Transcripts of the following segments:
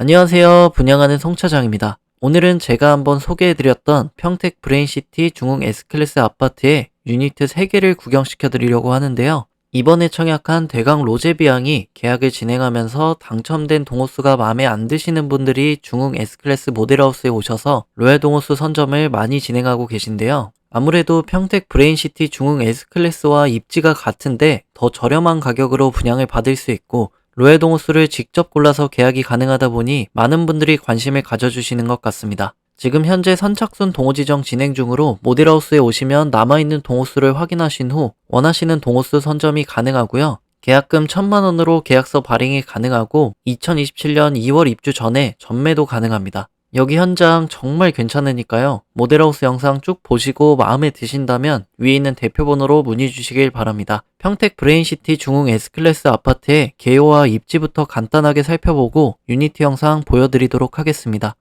안녕하세요. 분양하는 송차장입니다. 오늘은 제가 한번 소개해드렸던 평택 브레인시티 중흥 S클래스 아파트의 유니트 3개를 구경시켜 드리려고 하는데요. 이번에 청약한 대강 로제비앙이 계약을 진행하면서 당첨된 동호수가 마음에 안 드시는 분들이 중흥 S클래스 모델하우스에 오셔서 로얄 동호수 선점을 많이 진행하고 계신데요. 아무래도 평택 브레인시티 중흥 S클래스와 입지가 같은데 더 저렴한 가격으로 분양을 받을 수 있고 로얄 동호수를 직접 골라서 계약이 가능하다 보니 많은 분들이 관심을 가져주시는 것 같습니다. 지금 현재 선착순 동호 지정 진행 중으로 모델하우스에 오시면 남아있는 동호수를 확인하신 후 원하시는 동호수 선점이 가능하고요. 계약금 1000만 원으로 계약서 발행이 가능하고 2027년 2월 입주 전에 전매도 가능합니다. 여기 현장 정말 괜찮으니까요. 모델하우스 영상 쭉 보시고 마음에 드신다면 위에 있는 대표번호로 문의 주시길 바랍니다. 평택 브레인시티 중흥 S클래스 아파트의 개요와 입지부터 간단하게 살펴보고 유니티 영상 보여드리도록 하겠습니다.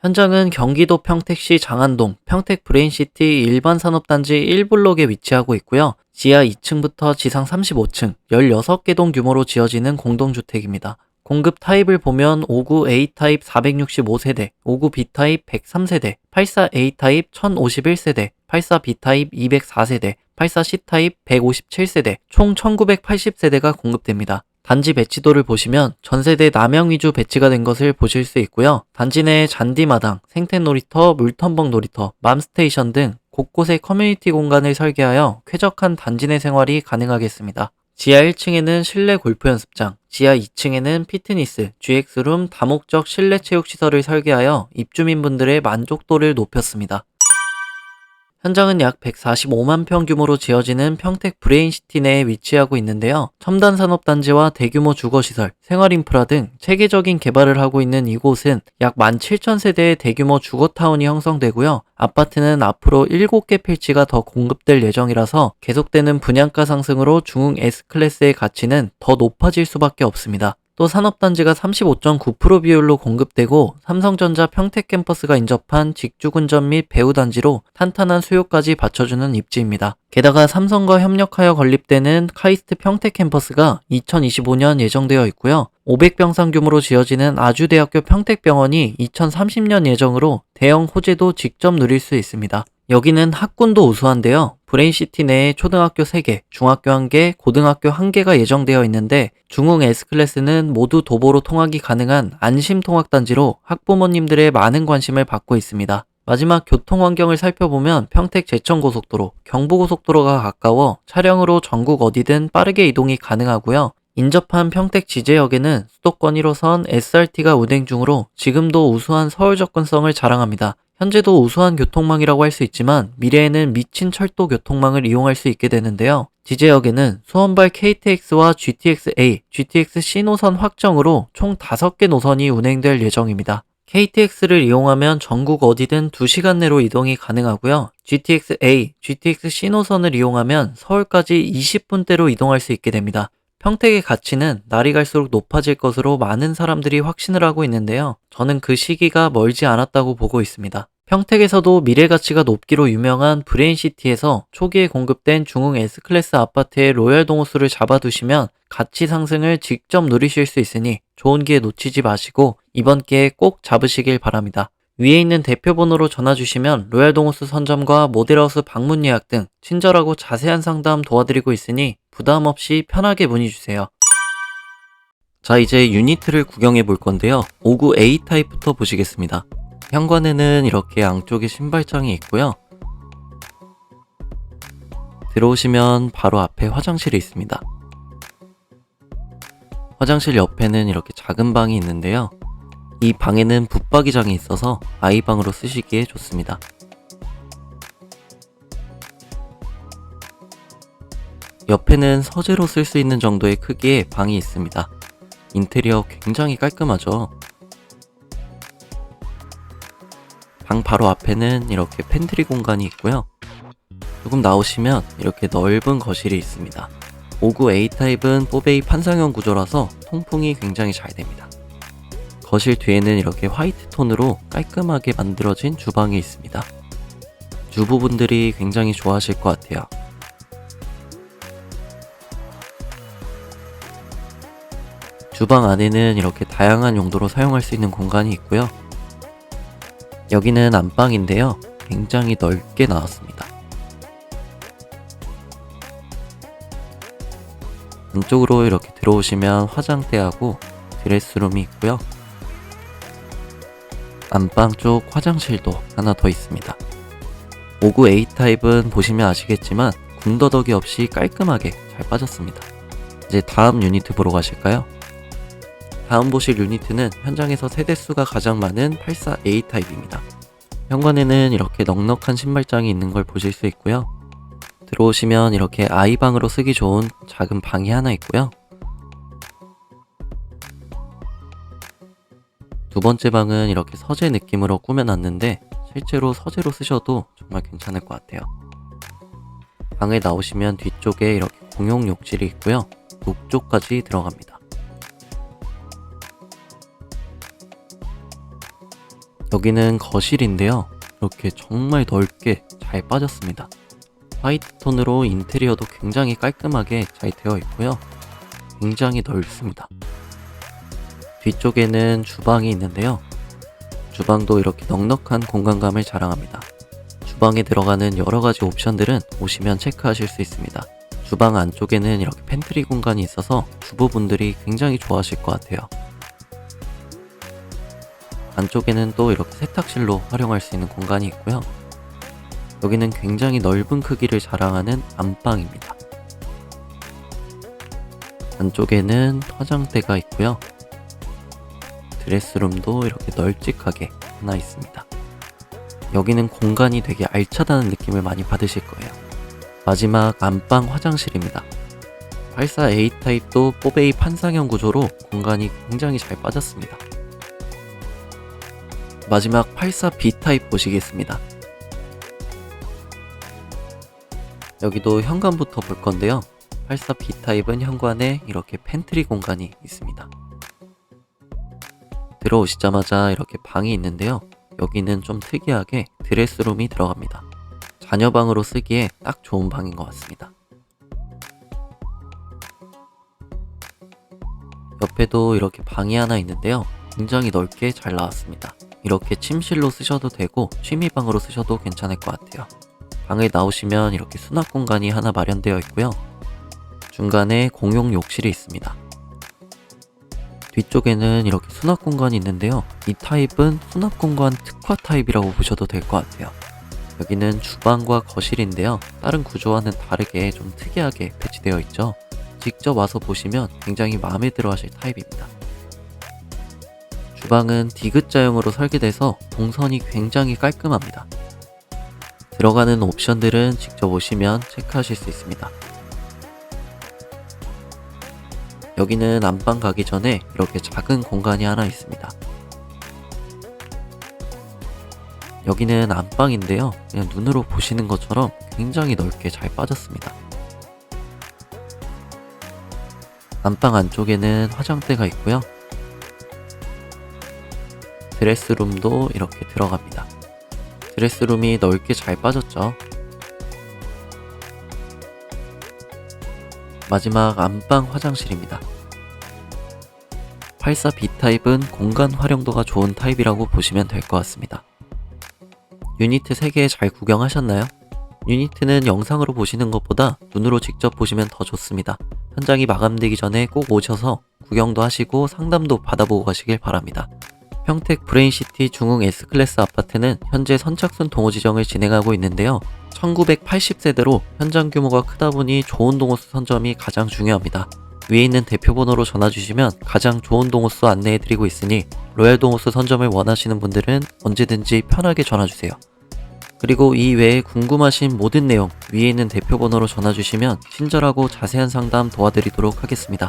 현장은 경기도 평택시 장안동 평택 브레인시티 일반 산업단지 1블록에 위치하고 있고요. 지하 2층부터 지상 35층 16개 동 규모로 지어지는 공동주택입니다. 공급 타입을 보면 59 A 타입 465세대, 59 B 타입 103세대, 84 A 타입 1051세대, 84 B 타입 204세대, 84 C 타입 157세대, 총 1980세대가 공급됩니다. 단지 배치도를 보시면 전세대 남양 위주 배치가 된 것을 보실 수 있고요. 단지 내 잔디마당, 생태 놀이터, 물텀벙 놀이터, 맘스테이션 등 곳곳에 커뮤니티 공간을 설계하여 쾌적한 단지 내 생활이 가능하겠습니다. 지하 1층에는 실내 골프 연습장, 지하 2층에는 피트니스, GX룸 다목적 실내 체육 시설을 설계하여 입주민분들의 만족도를 높였습니다. 현장은 약 145만 평 규모로 지어지는 평택 브레인시티 내에 위치하고 있는데요. 첨단 산업단지와 대규모 주거시설, 생활인프라 등 체계적인 개발을 하고 있는 이곳은 약 17,000세대의 대규모 주거타운이 형성되고요. 아파트는 앞으로 7개 필지가 더 공급될 예정이라서 계속되는 분양가 상승으로 중흥 S클래스의 가치는 더 높아질 수밖에 없습니다. 또 산업단지가 35.9% 비율로 공급되고 삼성전자 평택 캠퍼스가 인접한 직주군점 및 배후단지로 탄탄한 수요까지 받쳐주는 입지입니다. 게다가 삼성과 협력하여 건립되는 카이스트 평택 캠퍼스가 2025년 예정되어 있고요. 500병상 규모로 지어지는 아주대학교 평택병원이 2030년 예정으로 대형 호재도 직접 누릴 수 있습니다. 여기는 학군도 우수한데요. 브레인시티 내에 초등학교 3개, 중학교 1개, 고등학교 1개가 예정되어 있는데 중흥 S클래스는 모두 도보로 통학이 가능한 안심통학단지로 학부모님들의 많은 관심을 받고 있습니다. 마지막 교통 환경을 살펴보면 평택 제천고속도로, 경부고속도로가 가까워 차량으로 전국 어디든 빠르게 이동이 가능하고요. 인접한 평택 지제역에는 수도권 1호선 SRT가 운행 중으로 지금도 우수한 서울 접근성을 자랑합니다. 현재도 우수한 교통망이라고 할 수 있지만 미래에는 미친 철도 교통망을 이용할 수 있게 되는데요. 지제역에는 수원발 KTX와 GTX-A, GTX-C 노선 확정으로 총 5개 노선이 운행될 예정입니다. KTX를 이용하면 전국 어디든 2시간 내로 이동이 가능하고요. GTX-A, GTX-C 노선을 이용하면 서울까지 20분대로 이동할 수 있게 됩니다. 평택의 가치는 날이 갈수록 높아질 것으로 많은 사람들이 확신을 하고 있는데요. 저는 그 시기가 멀지 않았다고 보고 있습니다. 평택에서도 미래 가치가 높기로 유명한 브레인시티에서 초기에 공급된 중흥 S클래스 아파트의 로얄 동호수를 잡아두시면 가치 상승을 직접 누리실 수 있으니 좋은 기회 놓치지 마시고 이번 기회에 꼭 잡으시길 바랍니다. 위에 있는 대표번호로 전화 주시면 로얄 동호수 선점과 모델하우스 방문 예약 등 친절하고 자세한 상담 도와드리고 있으니 부담 없이 편하게 문의 주세요. 자, 이제 유니트를 구경해 볼 건데요. 59A 타입부터 보시겠습니다. 현관에는 이렇게 양쪽에 신발장이 있고요. 들어오시면 바로 앞에 화장실이 있습니다. 화장실 옆에는 이렇게 작은 방이 있는데요. 이 방에는 붙박이장이 있어서 아이 방으로 쓰시기에 좋습니다. 옆에는 서재로 쓸 수 있는 정도의 크기의 방이 있습니다. 인테리어 굉장히 깔끔하죠. 방 바로 앞에는 이렇게 팬트리 공간이 있고요. 조금 나오시면 이렇게 넓은 거실이 있습니다. 59 A타입은 뽀베이 판상형 구조라서 통풍이 굉장히 잘 됩니다. 거실 뒤에는 이렇게 화이트 톤으로 깔끔하게 만들어진 주방이 있습니다. 주부분들이 굉장히 좋아하실 것 같아요. 주방 안에는 이렇게 다양한 용도로 사용할 수 있는 공간이 있고요. 여기는 안방인데요. 굉장히 넓게 나왔습니다. 안쪽으로 이렇게 들어오시면 화장대하고 드레스룸이 있고요. 안방 쪽 화장실도 하나 더 있습니다. 59 A타입은 보시면 아시겠지만 군더더기 없이 깔끔하게 잘 빠졌습니다. 이제 다음 유니트 보러 가실까요? 다음 보실 유니트는 현장에서 세대수가 가장 많은 84A 타입입니다. 현관에는 이렇게 넉넉한 신발장이 있는 걸 보실 수 있고요. 들어오시면 이렇게 아이방으로 쓰기 좋은 작은 방이 하나 있고요. 두 번째 방은 이렇게 서재 느낌으로 꾸며놨는데 실제로 서재로 쓰셔도 정말 괜찮을 것 같아요. 방에 나오시면 뒤쪽에 이렇게 공용 욕실이 있고요. 욕조까지 들어갑니다. 여기는 거실인데요. 이렇게 정말 넓게 잘 빠졌습니다. 화이트 톤으로 인테리어도 굉장히 깔끔하게 잘 되어 있고요. 굉장히 넓습니다. 뒤쪽에는 주방이 있는데요. 주방도 이렇게 넉넉한 공간감을 자랑합니다. 주방에 들어가는 여러 가지 옵션들은 오시면 체크하실 수 있습니다. 주방 안쪽에는 이렇게 팬트리 공간이 있어서 주부분들이 굉장히 좋아하실 것 같아요. 안쪽에는 또 이렇게 세탁실로 활용할 수 있는 공간이 있고요. 여기는 굉장히 넓은 크기를 자랑하는 안방입니다. 안쪽에는 화장대가 있고요. 드레스룸도 이렇게 널찍하게 하나 있습니다. 여기는 공간이 되게 알차다는 느낌을 많이 받으실 거예요. 마지막 안방 화장실입니다. 84A 타입도 뽀베이 판상형 구조로 공간이 굉장히 잘 빠졌습니다. 마지막 84B 타입 보시겠습니다. 여기도 현관부터 볼 건데요. 84B 타입은 현관에 이렇게 팬트리 공간이 있습니다. 들어오시자마자 이렇게 방이 있는데요. 여기는 좀 특이하게 드레스룸이 들어갑니다. 자녀방으로 쓰기에 딱 좋은 방인 것 같습니다. 옆에도 이렇게 방이 하나 있는데요. 굉장히 넓게 잘 나왔습니다. 이렇게 침실로 쓰셔도 되고 취미방으로 쓰셔도 괜찮을 것 같아요. 방에 나오시면 이렇게 수납 공간이 하나 마련되어 있고요. 중간에 공용 욕실이 있습니다. 뒤쪽에는 이렇게 수납 공간이 있는데요. 이 타입은 수납 공간 특화 타입이라고 보셔도 될 것 같아요. 여기는 주방과 거실인데요. 다른 구조와는 다르게 좀 특이하게 배치되어 있죠. 직접 와서 보시면 굉장히 마음에 들어 하실 타입입니다. 주방은 디귿자형으로 설계돼서 동선이 굉장히 깔끔합니다. 들어가는 옵션들은 직접 오시면 체크하실 수 있습니다. 여기는 안방 가기 전에 이렇게 작은 공간이 하나 있습니다. 여기는 안방인데요. 그냥 눈으로 보시는 것처럼 굉장히 넓게 잘 빠졌습니다. 안방 안쪽에는 화장대가 있고요. 드레스룸도 이렇게 들어갑니다. 드레스룸이 넓게 잘 빠졌죠. 마지막 안방 화장실입니다. 84B 타입은 공간 활용도가 좋은 타입이라고 보시면 될 것 같습니다. 유니트 3개 잘 구경하셨나요? 유니트는 영상으로 보시는 것보다 눈으로 직접 보시면 더 좋습니다. 현장이 마감되기 전에 꼭 오셔서 구경도 하시고 상담도 받아보고 가시길 바랍니다. 평택 브레인시티 중흥 S클래스 아파트는 현재 선착순 동호 지정을 진행하고 있는데요. 1980세대로 현장 규모가 크다 보니 좋은 동호수 선점이 가장 중요합니다. 위에 있는 대표번호로 전화 주시면 가장 좋은 동호수 안내해드리고 있으니 로얄 동호수 선점을 원하시는 분들은 언제든지 편하게 전화 주세요. 그리고 이 외에 궁금하신 모든 내용 위에 있는 대표번호로 전화 주시면 친절하고 자세한 상담 도와드리도록 하겠습니다.